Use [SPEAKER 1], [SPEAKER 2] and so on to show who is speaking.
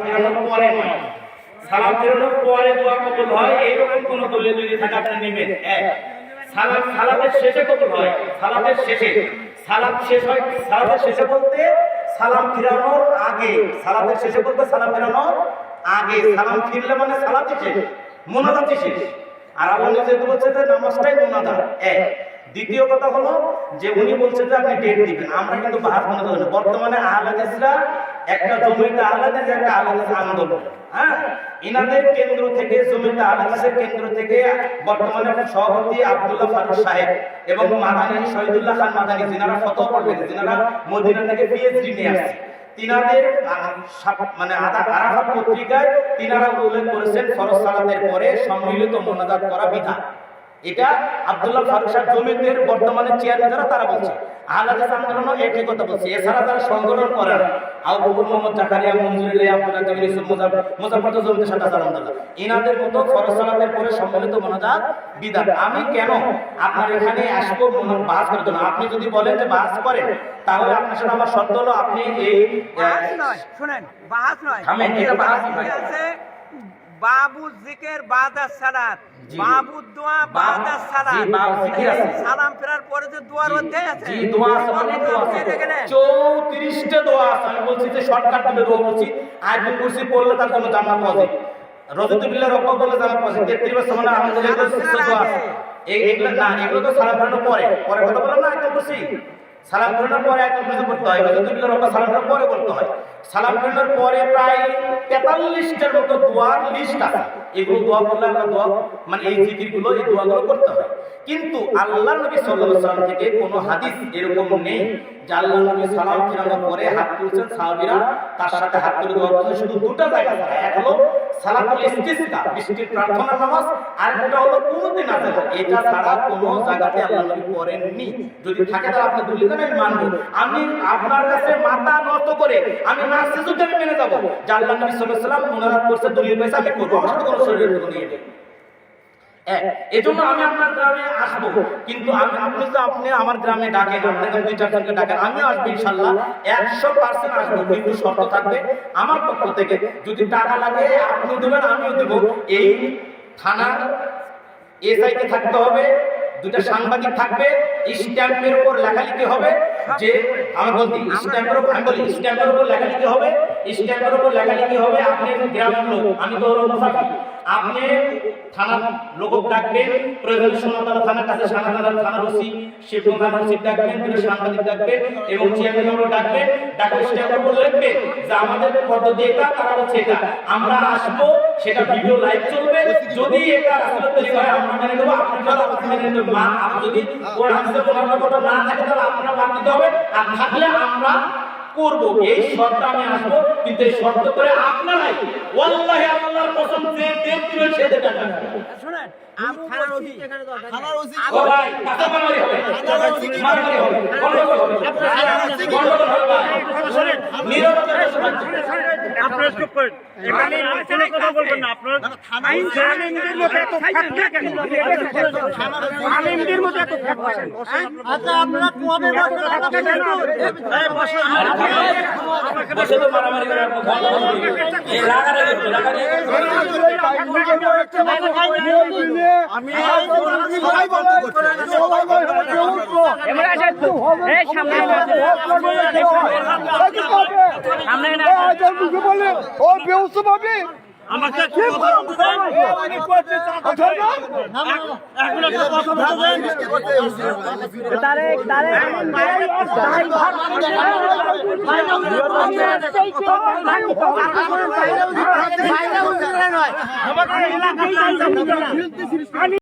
[SPEAKER 1] পরে নয়। সালাম ফেরানোর পরে দোয়া কবুল হয়, এইরকম কোন দলিল যদি থাকে, আপনি নেবেন। এক, সালাম, সালাতের শেষে কবুল হয়, সালাতের শেষে। সালাম শেষ হয় সালাতের শেষে বলতে সালাম ফিরানোর আগে। সালাতের শেষে বলতে সালাম ফিরানোর আগে। সালাম ফিরলে মানে সালাতে শেষ, মোনাজাতি শেষ। আর আল্লাহ নিজে বলছে যে নামাজটাই মোনাজাত। এক, দ্বিতীয় কথা হলো যে উনি বলছেন যে আপনি ডেট দিবেন। আমরা কিন্তু বাহাত মনে করি না। বর্তমানে আহলাদিসরা একটা জমিতে আহলাদিস একটা আহলাদিস আন্দোলন। হ্যাঁ? ইনাদের কেন্দ্র থেকে, জমিতে আহলাদিসের কেন্দ্র থেকে বর্তমানে সভাপতি আব্দুল্লাহ ফারুক সাহেব এবং মাদানী শহীদুল্লাহ খান মাদানী, যিনারা ফতোয়া পড়বেন যিনারা মদিনা থেকে পিএইচডি নিয়ে আসছে তিনাদের মানে আরাফাত পত্রিকায় তিনারা উল্লেখ করেছেন ফরজ সালাতের পরে সম্মিলিত মোনাজাত করা বিধান। এটা আব্দুল্লাহ ফারুক সাহেব জমিদের বর্তমানে চেয়ারম্যান যারা, তারা বলছে। আহলাদিস আন্দোলনও একই কথা বলছে। এছাড়া তারা সংগঠন করে আবু বকর মোহাম্মদ জাকারিয়া মঞ্জুরুল আব্দুল রাজ্জাক ইউসুফ মুজাফর মুজাফর জমিতে সাদা আলহামদুলিল্লাহ ইনাদের মতো ফরজ পরে সম্মিলিত মোনাজাত বিধান। আমি কেন আপনার এখানে আসব বাস করতে না আপনি যদি বলেন যে বাস করেন তাহলে আপনার সাথে আমার শর্ত হলো আপনি এই
[SPEAKER 2] শুনেন বাহাস নয়।
[SPEAKER 1] এটা বাহাস নয়।
[SPEAKER 2] বাবু জিকের বাদা সালাত। বাবু দোয়া বাদা সালাত। সালাম ফেরার পরে যে দোয়ার অধ্যায় আছে
[SPEAKER 1] জি দোয়া আছে অনেক দোয়া আছে
[SPEAKER 2] আপনি দেখে নেন।
[SPEAKER 1] 34টা দোয়া আছে। আমি বলছি যে শর্টকাট করে দোয়া বলছি আয়াতুল কুরসি পড়লে তার জন্য জান্নাত পাওয়া যায়। রজত বিল্লাহ রব্বা বলে জান্নাত পাওয়া যায়। 33 বার সুবহানাল্লাহ আলহামদুলিল্লাহ আছে। এই এগুলো না এগুলো তো সালাম ফেরানোর পরে। পরে কথা বললাম না আয়াতুল কুরসি? সালাম ফেরানোর পরে আয়াতুল কুরসি করতে হয়? রজত বিল্লাহ রব্বা সালাম ফেরানোর পরে করতে হয়। সালাম ফেরানোর পরে প্রায় 43টার মতো দোয়ার লিস্ট আছে। এগুলো দোয়া দোয়া মানে এই জিকিরগুলো, এই দোয়াগুলো করতে হয়। কিন্তু আল্লাহ নবী সাল্লাম থেকে কোনো হাদিস এরকম নেই যে আল্লাহ নবী সালাম হাত তুলছেন তার সাথে হাত তুলে দোয়া করছেন শুধু দুটো জায়গা ছাড়া। এক হলো সালাতুল ইস্তিসকা বৃষ্টির প্রার্থনা নামাজ। আর একটা হলো এটা ছাড়া কোনো জায়গাতে আল্লাহ নবী করেননি। যদি থাকে তাহলে আপনি আমি মানবো। আমি আপনার কাছে মাথা নত করে আমি মেনে যাব। যে আল্লাহ নবী করছে পাইছে আমি আমার শরীরের কোনো ইয়ে এজন্য আমি আপনার গ্রামে আসব। কিন্তু আমি আপনি তো আপনি আমার গ্রামে ডাকেন আপনাকে দুই চারজনকে ডাকেন আমিও আসব ইনশাল্লাহ। একশো পার্সেন্ট আসব কিন্তু শর্ত থাকবে আমার পক্ষ থেকে যদি টাকা লাগে আপনি দেবেন আমিও দেবো। এই থানার এসআইতে থাকতে হবে দুটা সাংবাদিক থাকবে স্ট্যাম্পের উপর লেখালেখি হবে যে আমি বলছি স্ট্যাম্পের উপর আমি বলি স্ট্যাম্পের উপর লেখালেখি হবে স্ট্যাম্পের উপর লেখালেখি হবে আপনি গ্রামের লোক আমি তো মুসাফির। আপনি থানার লোক ডাকবেন প্রয়োজন সোনাতলা থানার কাছে সোনাতলা থানার ওসি শিবগঞ্জ থানার ওসি ডাকবেন দুটো সাংবাদিক ডাকবেন এবং চেয়ারম্যানও ডাকবেন ডাকলে স্ট্যাম্পের উপর লিখবে যে আমাদের পদ্ধতি এটা তারা হচ্ছে এটা। আমরা আসব সেটা ভিডিও লাইভ চলবে যদি এটা আসলে তৈরি হয় আমরা মেনে নেব আপনারা আপনি মেনে নেবেন মা আপনি যদি হাদিসে কোনো কথা না থাকে তাহলে আপনারা বাদ দিতে হবে আর থাকলে আমরা করব। এই শর্ত আমি আসব কিন্তু এই শর্ত করে আপনারাই ওয়াল্লাহি আল্লাহর কসম যে দেব দিবে সে দেবে।
[SPEAKER 2] শুনেন আমি খানার ওজি এখানে দরকার
[SPEAKER 3] থানার ওসি
[SPEAKER 1] ও ভাই কথা মারামারি হবে
[SPEAKER 4] আপনারা চুপ করেন এখানে কোনো কথা বলবেন না আপনার আলিমদের মতো এত ফাঁকা কেন আলিমদের মতো এত ফাঁকা
[SPEAKER 3] আচ্ছা আপনারা কুয়াবের
[SPEAKER 1] বসে তো মারামারি করে রাগারাগি রাগারাগি
[SPEAKER 3] ও বেউসু ভাবি
[SPEAKER 4] আমাকে কি কথা বলছেন? এখন একটা